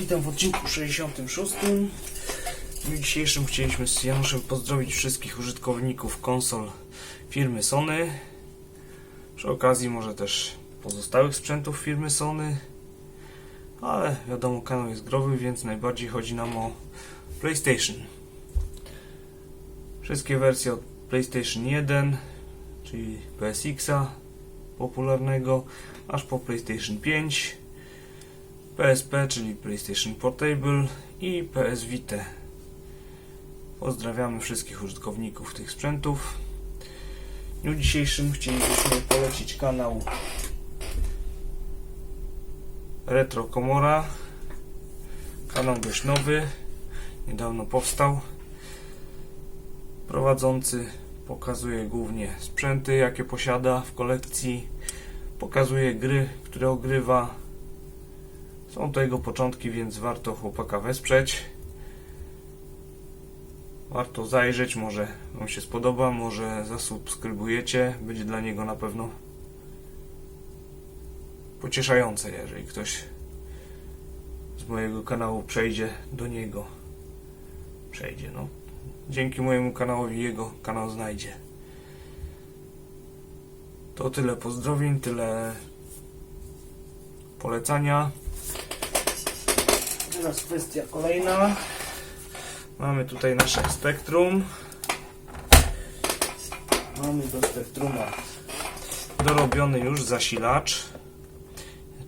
Witam w odcinku 66. W dzisiejszym chcieliśmy z Januszem pozdrowić wszystkich użytkowników konsol firmy Sony. Przy okazji może też pozostałych sprzętów firmy Sony. Ale wiadomo, kanał jest growy, więc najbardziej chodzi nam o PlayStation. Wszystkie wersje od PlayStation 1, czyli PSX-a popularnego, aż po PlayStation 5, PSP, czyli PlayStation Portable i PS Vita. Pozdrawiamy wszystkich użytkowników tych sprzętów. W dniu dzisiejszym chcielibyśmy polecić kanał Retro Komora. Kanał dość nowy, niedawno powstał. Prowadzący pokazuje głównie sprzęty, jakie posiada w kolekcji. Pokazuje gry, które ogrywa. Są to jego początki, więc warto chłopaka wesprzeć. Warto zajrzeć, może Wam się spodoba, może zasubskrybujecie. Będzie dla niego na pewno pocieszające, jeżeli ktoś z mojego kanału przejdzie do niego. Przejdzie, no. Dzięki mojemu kanałowi jego kanał znajdzie. To tyle pozdrowień, tyle polecania. Teraz kwestia kolejna. Mamy tutaj nasze spektrum. Mamy do spektruma dorobiony już zasilacz.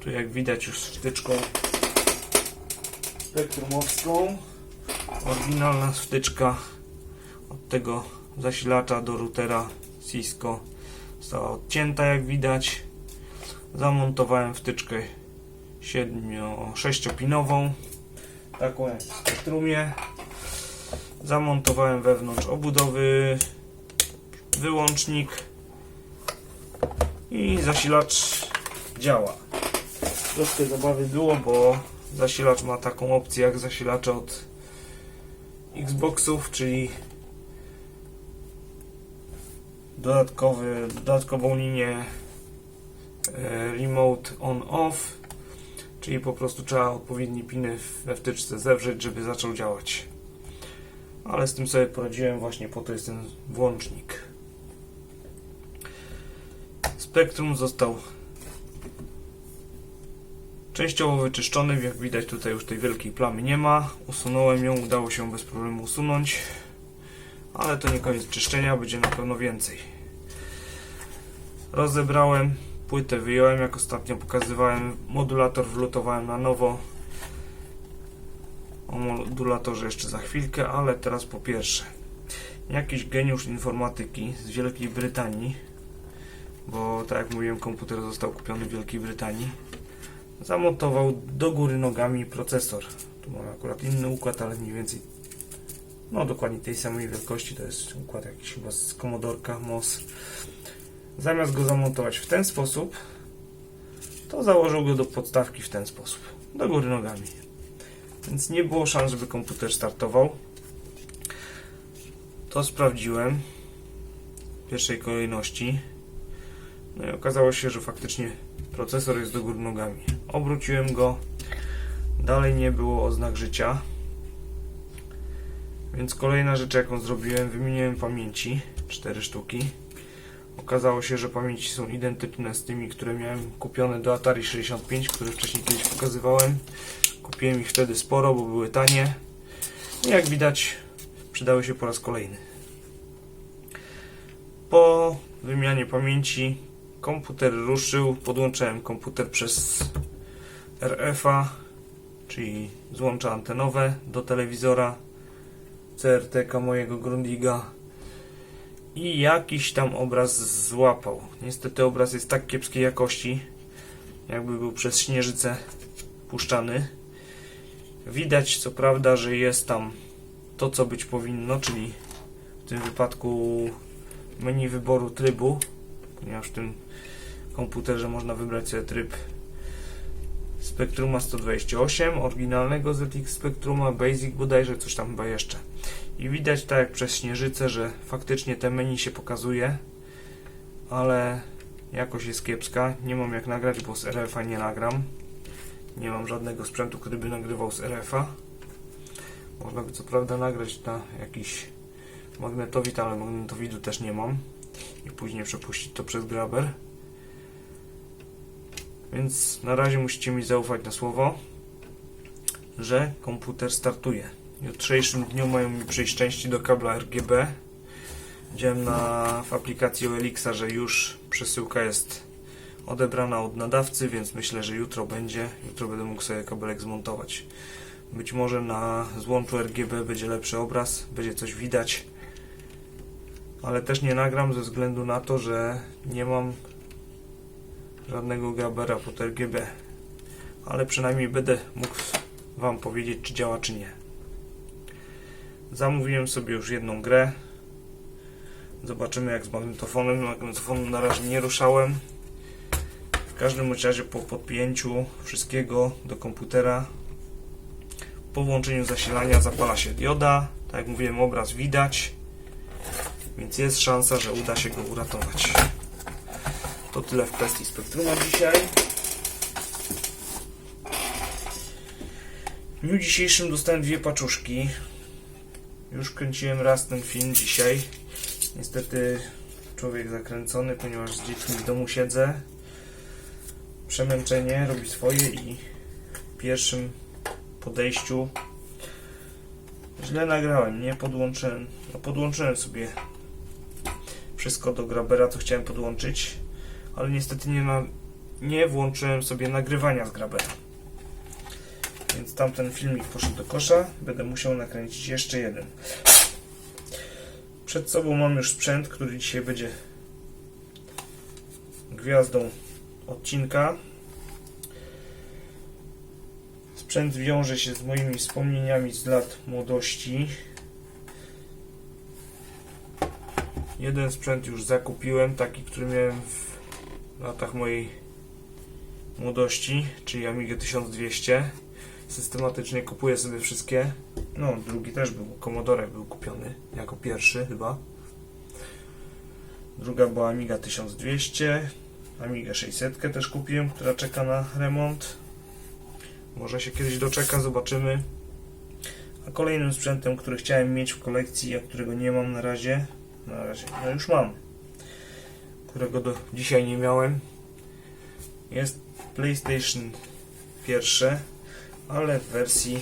Tu jak widać już wtyczką spektrumowską. Oryginalna wtyczka od tego zasilacza do routera Cisco została odcięta jak widać. Zamontowałem wtyczkę 7-6-pinową, taką jak w spektrumie. Zamontowałem wewnątrz obudowy wyłącznik i zasilacz działa. Troszkę zabawy było, bo zasilacz ma taką opcję jak zasilacze od Xboxów, czyli dodatkowy, dodatkową linię e, remote on-off, czyli po prostu trzeba odpowiednie piny we wtyczce zewrzeć, żeby zaczął działać. Ale z tym sobie poradziłem, właśnie po to jest ten włącznik. Spektrum został częściowo wyczyszczony, jak widać tutaj już tej wielkiej plamy nie ma. Usunąłem ją, udało się bez problemu usunąć, ale to nie koniec czyszczenia, będzie na pewno więcej. Rozebrałem, płytę wyjąłem, jak ostatnio pokazywałem, modulator wlutowałem na nowo. O modulatorze jeszcze za chwilkę, ale teraz po pierwsze, jakiś geniusz informatyki z Wielkiej Brytanii, bo tak jak mówiłem, komputer został kupiony w Wielkiej Brytanii, zamontował do góry nogami procesor. Tu mamy akurat inny układ, ale mniej więcej no dokładnie tej samej wielkości, to jest układ jakiś chyba z Commodorka MOS. Zamiast go zamontować w ten sposób, to założył go do podstawki w ten sposób, do góry nogami. Więc nie było szans, żeby komputer startował. To sprawdziłem w pierwszej kolejności. No i okazało się, że faktycznie procesor jest do góry nogami. Obróciłem go, dalej nie było oznak życia. Więc kolejna rzecz jaką zrobiłem, wymieniłem pamięci, 4 sztuki. Okazało się, że pamięci są identyczne z tymi, które miałem kupione do Atari 65, które wcześniej kiedyś pokazywałem. Kupiłem ich wtedy sporo, bo były tanie. I jak widać, przydały się po raz kolejny. Po wymianie pamięci komputer ruszył. Podłączyłem komputer przez RF-a, czyli złącza antenowe do telewizora CRT-ka mojego Grundiga i jakiś tam obraz złapał. Niestety obraz jest tak kiepskiej jakości, jakby był przez śnieżycę puszczany. Widać co prawda, że jest tam to co być powinno, czyli w tym wypadku menu wyboru trybu, ponieważ w tym komputerze można wybrać sobie tryb Spectruma 128, oryginalnego ZX Spectruma, Basic bodajże, coś tam chyba jeszcze. I widać tak jak przez śnieżycę, że faktycznie te menu się pokazuje, ale jakość jest kiepska. Nie mam jak nagrać, bo z RF-a nie nagram. Nie mam żadnego sprzętu, który by nagrywał z RF-a. Można by co prawda nagrać na jakiś magnetowid, ale magnetowidu też nie mam. I później przepuścić to przez graber. Więc na razie musicie mi zaufać na słowo, że komputer startuje. Jutrzejszym dniu mają mi przyjść części do kabla RGB. Widziałem na, w aplikacji OLX, że już przesyłka jest odebrana od nadawcy, więc myślę, że jutro będzie. Jutro będę mógł sobie kabelek zmontować. Być może na złączu RGB będzie lepszy obraz, będzie coś widać. Ale też nie nagram ze względu na to, że nie mam żadnego grabera pod RGB. Ale przynajmniej będę mógł Wam powiedzieć, czy działa, czy nie. Zamówiłem sobie już jedną grę. Zobaczymy jak z magnetofonem. Magnetofonu na razie nie ruszałem. W każdym razie po podpięciu wszystkiego do komputera po włączeniu zasilania zapala się dioda. Tak jak mówiłem, obraz widać. Więc jest szansa, że uda się go uratować. To tyle w kwestii spektruma dzisiaj. W dniu dzisiejszym dostałem dwie paczuszki. Już kręciłem raz ten film dzisiaj. Niestety człowiek zakręcony, ponieważ z dziećmi w domu siedzę. Przemęczenie robi swoje i w pierwszym podejściu źle nagrałem, nie podłączyłem. No podłączyłem sobie wszystko do grabera, co chciałem podłączyć, ale niestety nie, nie włączyłem sobie nagrywania z grabera. Tamten filmik poszedł do kosza. Będę musiał nakręcić jeszcze jeden. Przed sobą mam już sprzęt, który dzisiaj będzie gwiazdą odcinka. Sprzęt wiąże się z moimi wspomnieniami z lat młodości. Jeden sprzęt już zakupiłem, taki, który miałem w latach mojej młodości, czyli Amiga 1200. Systematycznie kupuję sobie wszystkie. No, drugi też był, Commodore był kupiony jako pierwszy chyba. Druga była Amiga 1200. Amiga 600 też kupiłem, która czeka na remont. Może się kiedyś doczeka, zobaczymy. A kolejnym sprzętem, który chciałem mieć w kolekcji, a którego nie mam na razie, na razie, no już mam, którego do dzisiaj nie miałem, jest PlayStation pierwsze, ale w wersji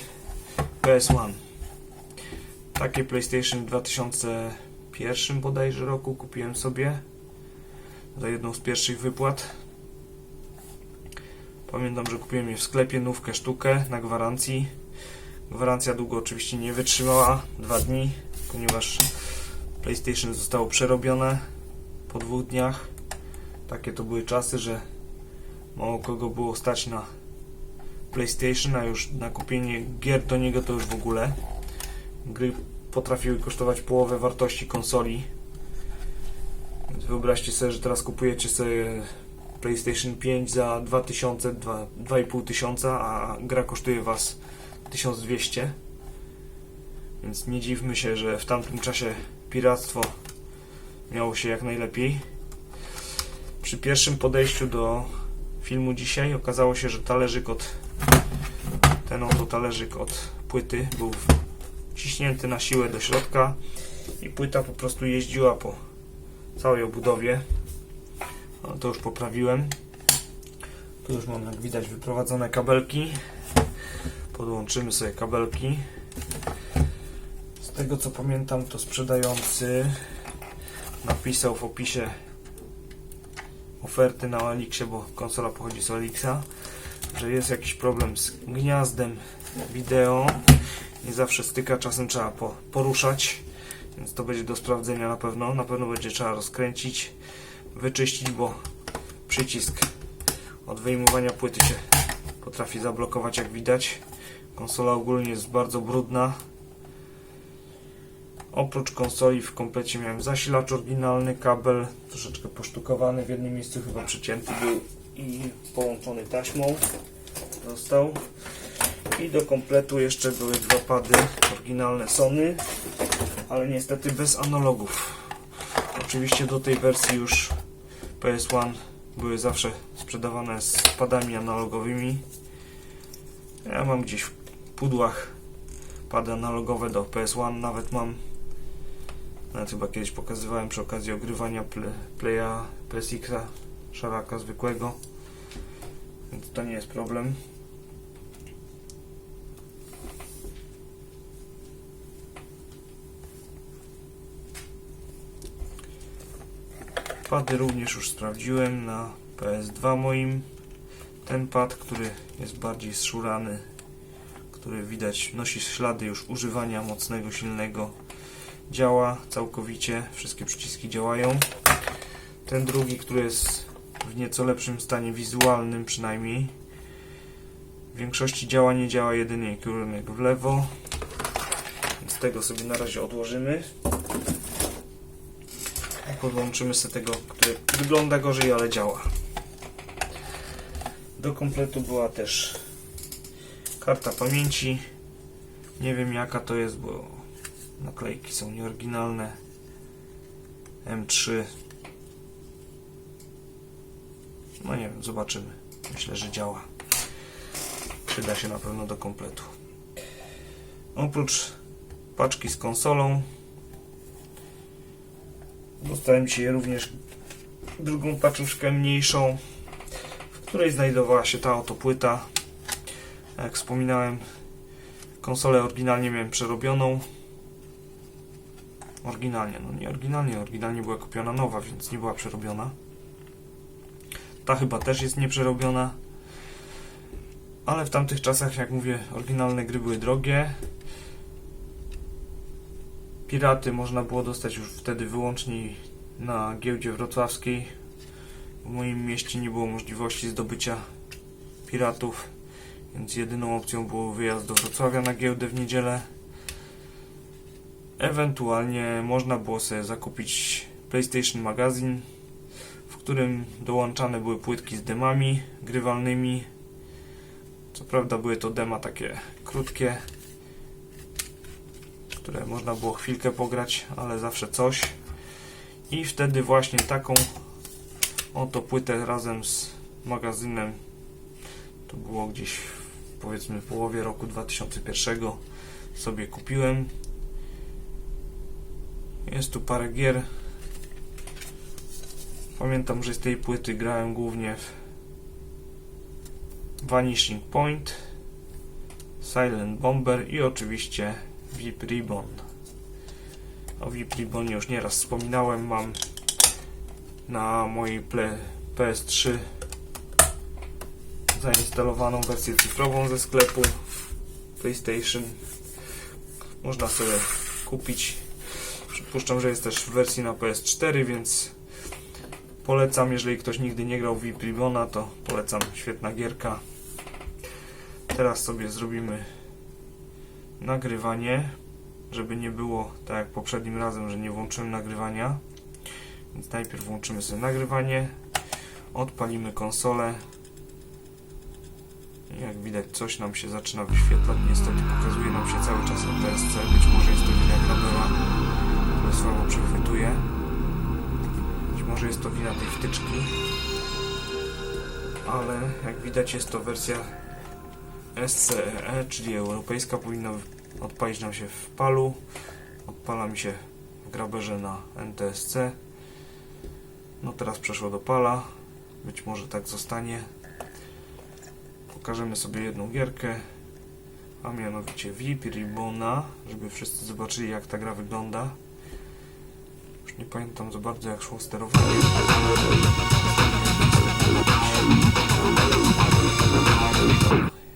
PS1. Takie PlayStation w 2001 bodajże roku kupiłem sobie za jedną z pierwszych wypłat. Pamiętam, że kupiłem je w sklepie, nówkę sztukę na gwarancji. Gwarancja długo oczywiście nie wytrzymała, dwa dni, ponieważ PlayStation zostało przerobione po dwóch dniach. Takie to były czasy, że mało kogo było stać na PlayStation, a już na kupienie gier do niego to już w ogóle. Gry potrafiły kosztować połowę wartości konsoli. Więc wyobraźcie sobie, że teraz kupujecie sobie PlayStation 5 za 2000, 2,5 tysiąca, a gra kosztuje Was 1200. Więc nie dziwmy się, że w tamtym czasie piractwo miało się jak najlepiej. Przy pierwszym podejściu do filmu dzisiaj okazało się, że talerzyk od ten oto talerzyk od płyty był wciśnięty na siłę do środka i płyta po prostu jeździła po całej obudowie. No, to już poprawiłem. Tu już mam jak widać wyprowadzone kabelki. Podłączymy sobie kabelki. Z tego co pamiętam to sprzedający napisał w opisie oferty na Elixie, bo konsola pochodzi z Elixa, że jest jakiś problem z gniazdem wideo. Nie zawsze styka, czasem trzeba po, poruszać, więc to będzie do sprawdzenia na pewno. Na pewno będzie trzeba rozkręcić, wyczyścić, bo przycisk od wyjmowania płyty się potrafi zablokować, jak widać. Konsola ogólnie jest bardzo brudna. Oprócz konsoli w komplecie miałem zasilacz oryginalny, kabel troszeczkę posztukowany, w jednym miejscu chyba przecięty był i połączony taśmą został. I do kompletu jeszcze były dwa pady oryginalne Sony, ale niestety bez analogów. Oczywiście do tej wersji już PS1 były zawsze sprzedawane z padami analogowymi, Ja mam gdzieś w pudłach pady analogowe do PS1 nawet mam. Nawet chyba kiedyś pokazywałem przy okazji ogrywania playa PSX-a szaraka zwykłego. Więc to nie jest problem. Pady również już sprawdziłem na PS2 moim. Ten pad, który jest bardziej zszurany, który widać nosi ślady już używania mocnego, silnego, działa całkowicie. Wszystkie przyciski działają. Ten drugi, który jest w nieco lepszym stanie wizualnym przynajmniej. W większości działa, nie działa jedynie kierunek w lewo. Więc tego sobie na razie odłożymy. Podłączymy sobie tego, który wygląda gorzej, ale działa. Do kompletu była też karta pamięci. Nie wiem jaka to jest, bo naklejki są nieoryginalne. M3. No nie wiem, zobaczymy. Myślę, że działa. Przyda się na pewno do kompletu. Oprócz paczki z konsolą dostałem dzisiaj również drugą paczuszkę mniejszą, w której znajdowała się ta oto płyta. Jak wspominałem, konsolę oryginalnie miałem przerobioną. Oryginalnie, no nie oryginalnie, oryginalnie była kupiona nowa, więc nie była przerobiona. Ta chyba też jest nieprzerobiona. Ale w tamtych czasach, jak mówię, oryginalne gry były drogie. Piraty można było dostać już wtedy wyłącznie na giełdzie wrocławskiej. W moim mieście nie było możliwości zdobycia piratów, więc jedyną opcją był wyjazd do Wrocławia na giełdę w niedzielę. Ewentualnie można było sobie zakupić PlayStation Magazine, którym dołączane były płytki z demami grywalnymi. Co prawda były to dema takie krótkie, które można było chwilkę pograć, ale zawsze coś. I wtedy właśnie taką oto płytę razem z magazynem, to było gdzieś powiedzmy w połowie roku 2001 sobie kupiłem. Jest tu parę gier. Pamiętam, że z tej płyty grałem głównie w Vanishing Point, Silent Bomber i oczywiście VIP Ribbon. O VIP Ribbonie już nieraz wspominałem, mam na mojej ple- PS3 zainstalowaną wersję cyfrową ze sklepu PlayStation. Można sobie kupić. Przypuszczam, że jest też w wersji na PS4, więc polecam, jeżeli ktoś nigdy nie grał w VIP Ribbona, to polecam, świetna gierka. Teraz sobie zrobimy nagrywanie, żeby nie było tak jak poprzednim razem, że nie włączyłem nagrywania. Więc najpierw włączymy sobie nagrywanie, odpalimy konsolę. Jak widać coś nam się zaczyna wyświetlać, niestety pokazuje nam się cały czas NTSC, być może jest to wina grabera, który słabo przechwytuje. Może jest to wina tej wtyczki, ale jak widać jest to wersja SCE, czyli europejska, powinna odpalić nam się w palu. Odpala mi się w graberze na NTSC. No teraz przeszło do pala. Być może tak zostanie. Pokażemy sobie jedną gierkę, a mianowicie VIP Ribbona, żeby wszyscy zobaczyli jak ta gra wygląda. Już nie pamiętam za bardzo jak szło sterowanie.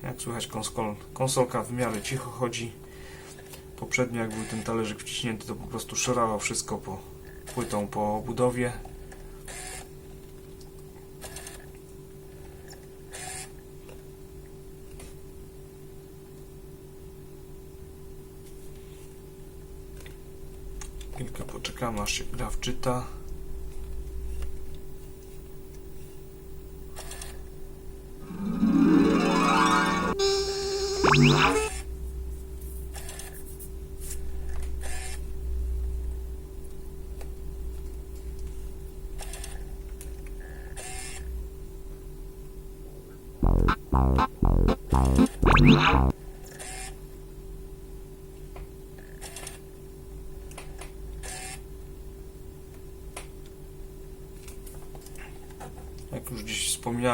Jak słychać konsol, konsolka w miarę cicho chodzi. Poprzednio jak był ten talerzyk wciśnięty to po prostu szarało wszystko po płytą po budowie. Błaszczyk gra wczyta. Wow.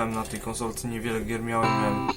Miałem na tej konsolce, niewiele gier miałem, miałem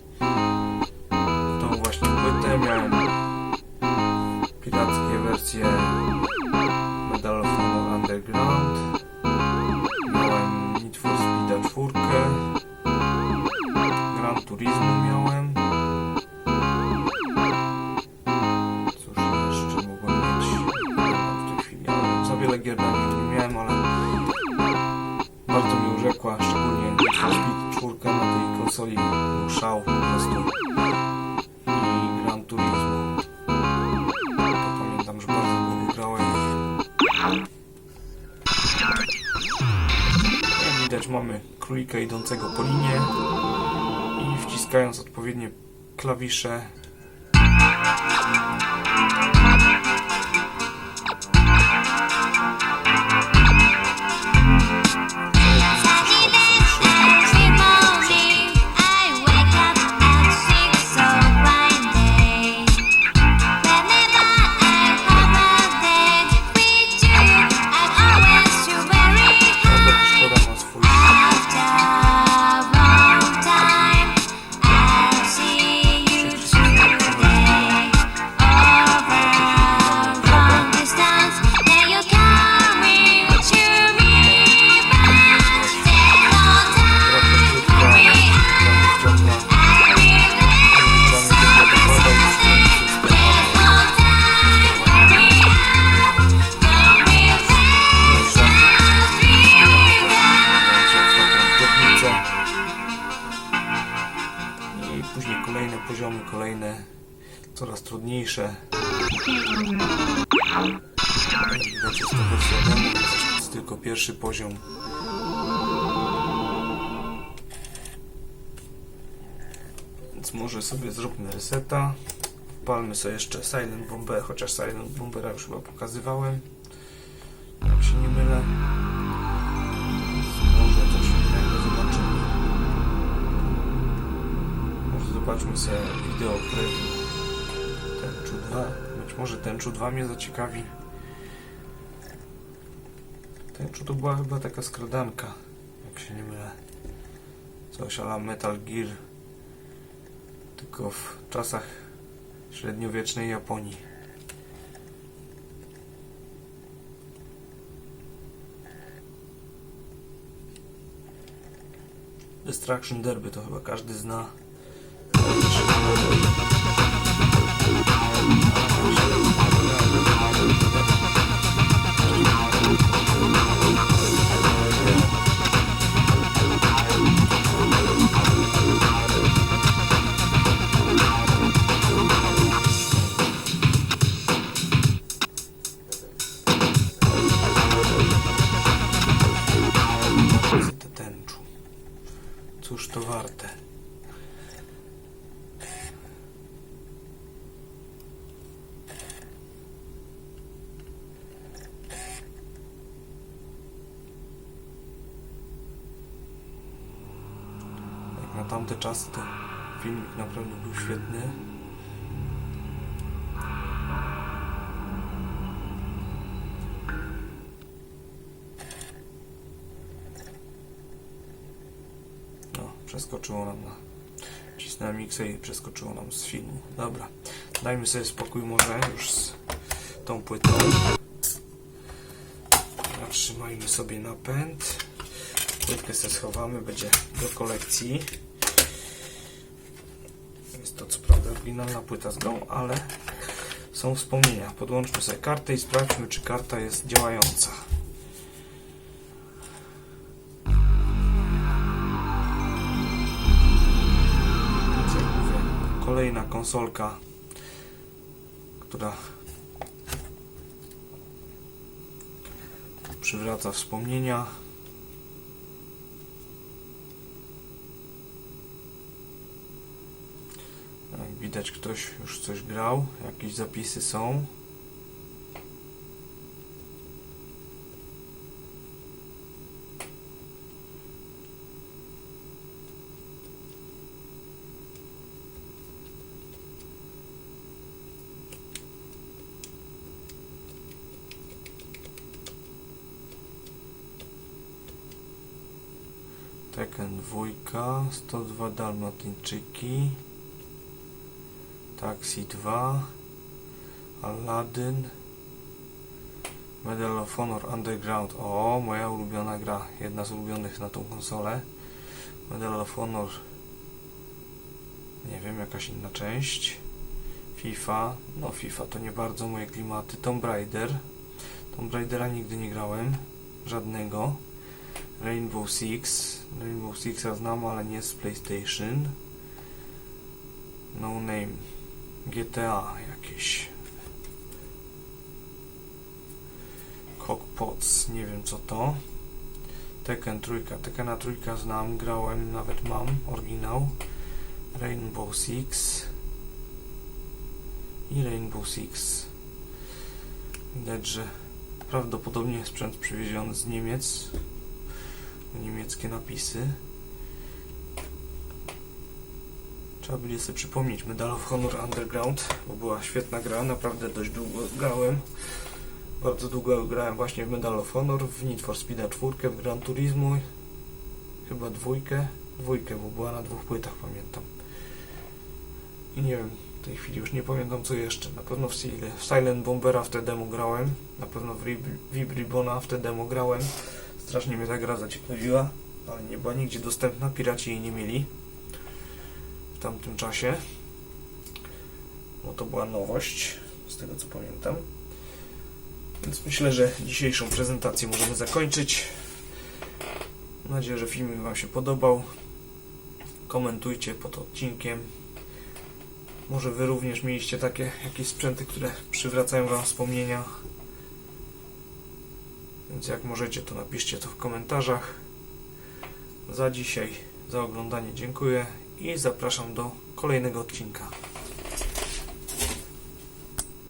idącego po linie i wciskając odpowiednie klawisze pierwszy poziom. Więc może sobie zróbmy reseta. Palmy sobie jeszcze Silent Bomber, chociaż Silent Bombera już chyba pokazywałem. Jak się nie mylę. Może coś innego zobaczymy. Może zobaczmy sobie wideo preview Tenchu 2. Być może Tenchu 2 mnie zaciekawi. Tenchu to była chyba taka skradanka, jak się nie mylę. Coś ala Metal Gear tylko w czasach średniowiecznej Japonii. Destruction Derby to chyba każdy zna. Przeskoczyło nam na... Cisnąłem X i przeskoczyło nam z filmu. Dobra, dajmy sobie spokój może już z tą płytą. Zatrzymajmy sobie napęd. Płytkę sobie schowamy, będzie do kolekcji. Jest to co prawda oryginalna płyta z grą, ale są wspomnienia. Podłączmy sobie kartę i sprawdźmy, czy karta jest działająca. Kolejna konsolka, która przywraca wspomnienia. Jak widać, ktoś już coś grał, jakieś zapisy są. 2, 102 Dalmatyńczyki, Taxi 2, Aladdin, Medal of Honor Underground. O, moja ulubiona gra, jedna z ulubionych na tą konsolę. Medal of Honor, nie wiem, jakaś inna część. FIFA, no FIFA to nie bardzo moje klimaty. Tomb Raider, Tomb Raidera nigdy nie grałem, żadnego. Rainbow Six. Rainbow Sixa znam, ale nie z PlayStation. No Name. GTA jakieś. Cockpots, nie wiem co to. Tekken trójka. Tekkena trójka znam, grałem, nawet mam oryginał. Rainbow Six. I Rainbow Six. Widać, że prawdopodobnie sprzęt przywieziony z Niemiec niemieckie napisy. Trzeba będzie sobie przypomnieć Medal of Honor Underground, bo była świetna gra, naprawdę dość długo grałem. Bardzo długo grałem właśnie w Medal of Honor, w Need for Speed 4, w Gran Turismo, chyba dwójkę, dwójkę, bo była na dwóch płytach, pamiętam. I nie wiem, w tej chwili już nie pamiętam co jeszcze. Na pewno w, Sil- w Silent Bombera w te demo grałem, na pewno w Rib- Vibribona w te demo grałem. Strasznie mnie ta gra zaciekawiła, ale nie była nigdzie dostępna, piraci jej nie mieli w tamtym czasie. Bo to była nowość, z tego co pamiętam. Więc myślę, że dzisiejszą prezentację możemy zakończyć. Mam nadzieję, że filmik Wam się podobał. Komentujcie pod odcinkiem. Może Wy również mieliście takie jakieś sprzęty, które przywracają Wam wspomnienia. Więc jak możecie, to napiszcie to w komentarzach. Za dzisiaj, za oglądanie dziękuję i zapraszam do kolejnego odcinka.